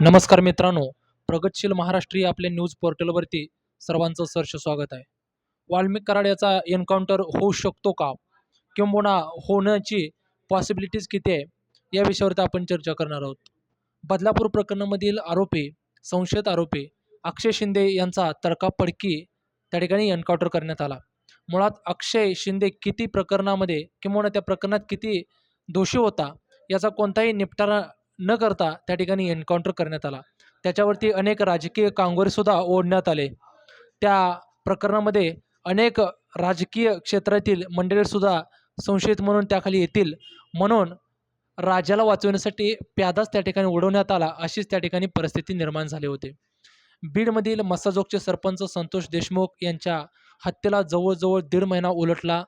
नमस्कार मित्रांनो प्रगतशील महाराष्ट्रीय आपल्या न्यूज पोर्टलवरती सर्वांचं सहर्ष स्वागत आहे. वाल्मिक कराड याचा एन्काउंटर होऊ शकतो का? किंबहुना होण्याची पॉसिबिलिटीज किती आहे? या विषयावरती आपण चर्चा करणार आहोत. बदलापूर प्रकरणामधील आरोपी संशयित आरोपी अक्षय शिंदे यांचा तडकापडकी त्या ठिकाणी एन्काउंटर करण्यात आला. मुळात अक्षय शिंदे किती प्रकरणामध्ये किंबहुना त्या प्रकरणात किती दोषी होता याचा कोणताही निपटारा न करता त्या ठिकाणी एन्काउंटर करण्यात आला. त्याच्यावरती अनेक राजकीय कांगोरेसुद्धा ओढण्यात आले. त्या प्रकरणामध्ये अनेक राजकीय क्षेत्रातील मंडळीसुद्धा संशयित म्हणून त्याखाली येतील म्हणून राजाला वाचवण्यासाठी प्यादाच त्या ठिकाणी उडवण्यात आला अशीच त्या ठिकाणी परिस्थिती निर्माण झाली होती. बीडमधील मसाजोगचे सरपंच संतोष देशमुख यांच्या हत्येला जवळजवळ दीड महिना उलटला.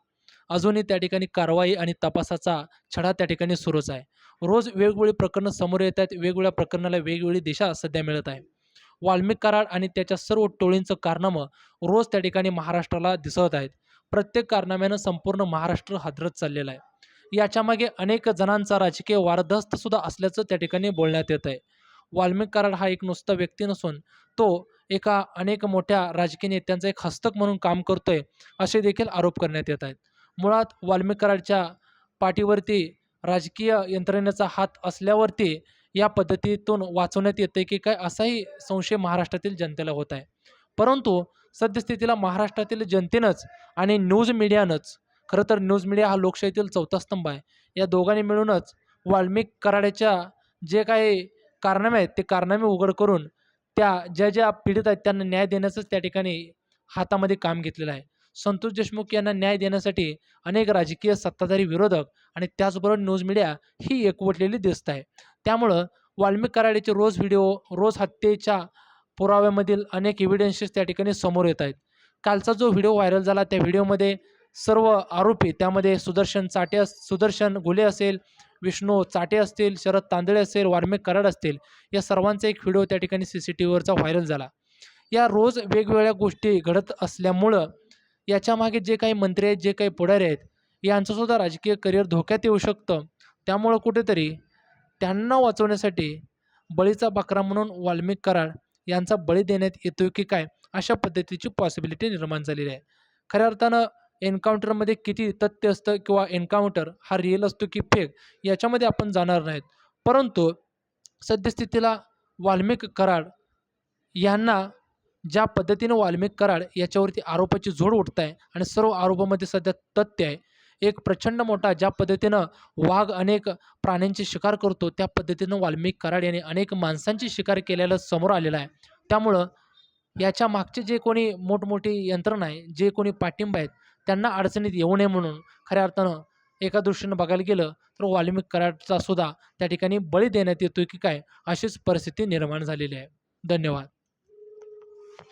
अजूनही त्या ठिकाणी कारवाई आणि तपासाचा छडा त्या ठिकाणी सुरूच आहे. रोज वेगवेगळी प्रकरणं समोर येत आहेत वेगवेगळ्या प्रकरणाला वेगवेगळी दिशा सध्या मिळत आहे. वाल्मिक कराड आणि त्याच्या सर्व टोळींचं कारनामं रोज त्या ठिकाणी महाराष्ट्राला दिसत आहेत. प्रत्येक कारनाम्यानं संपूर्ण महाराष्ट्र हादरत चाललेला आहे. याच्यामागे अनेक जणांचा राजकीय वारदस्त सुद्धा असल्याचं त्या ठिकाणी बोलण्यात येत आहे. वाल्मिक कराड हा एक नुसता व्यक्ती नसून तो एका अनेक मोठ्या राजकीय नेत्यांचा एक हस्तक म्हणून काम करतोय असे देखील आरोप करण्यात येत आहेत. मुळात वाल्मिक कराडच्या पाठीवरती राजकीय यंत्रणेचा हात असल्यावरती या पद्धतीतून वाचवण्यात येते की काय असाही संशय महाराष्ट्रातील जनतेला होत आहे. परंतु सद्यस्थितीला महाराष्ट्रातील जनतेनंच आणि न्यूज मीडियानंच खरं तर न्यूज मीडिया हा लोकशाहीतील चौथा स्तंभ आहे या दोघांनी मिळूनच वाल्मिक कराड्याच्या जे काही कारनामे आहेत ते कारनामे उघड करून त्या ज्या ज्या पीडित आहेत त्यांना न्याय देण्याचंच त्या ठिकाणी हातामध्ये काम घेतलेलं आहे. संतोष देशमुख यांना न्याय देण्यासाठी अनेक राजकीय सत्ताधारी विरोधक आणि त्याचबरोबर न्यूज मीडिया ही एकवटलेली दिसत आहे. त्यामुळं वाल्मिक कराडेचे रोज व्हिडिओ रोज हत्येच्या पुराव्यामधील अनेक एव्हिडन्सेस त्या ठिकाणी समोर येत आहेत. कालचा जो व्हिडिओ व्हायरल झाला त्या व्हिडिओमध्ये सर्व आरोपी त्यामध्ये सुदर्शन चाटे अस सुदर्शन घुले असेल विष्णू चाटे असतील शरद तांदळे असेल वाल्मिक कराड असतील या सर्वांचा एक व्हिडिओ त्या ठिकाणी सी सी टी व्हीवरचा व्हायरल झाला. या रोज वेगवेगळ्या गोष्टी घडत असल्यामुळं याच्यामागे जे काही मंत्री आहेत जे काही पुढारी आहेत यांचंसुद्धा राजकीय करिअर धोक्यात येऊ शकतं. त्यामुळं कुठेतरी त्यांना वाचवण्यासाठी बळीचा बकरा म्हणून वाल्मिक कराड यांचा बळी देण्यात येतो की काय अशा पद्धतीची पॉसिबिलिटी निर्माण झालेली आहे. खऱ्या अर्थानं एन्काउंटरमध्ये किती तथ्य असतं किंवा एन्काउंटर हा रिअल असतो की फेक याच्यामध्ये आपण जाणार नाहीत. परंतु सद्यस्थितीला वाल्मिक कराड यांना ज्या पद्धतीनं वाल्मिक कराड याच्यावरती आरोपाची झोड उठत आहे आणि सर्व आरोपामध्ये सध्या तथ्य आहे. एक प्रचंड मोठा ज्या पद्धतीनं वाघ अनेक प्राण्यांची शिकार करतो त्या पद्धतीनं वाल्मिक कराड यांनी अनेक माणसांची शिकार केलेलं समोर आलेलं आहे. त्यामुळं याच्या मागचे जे कोणी मोठमोठी यंत्रणा आहे जे कोणी पाठिंबा आहेत त्यांना अडचणीत येऊ नये म्हणून खऱ्या अर्थानं एका दृष्टीनं बघायला गेलं तर वाल्मिक कराडचा सुद्धा त्या ठिकाणी बळी देण्यात येतोय की काय अशीच परिस्थिती निर्माण झालेली आहे. धन्यवाद.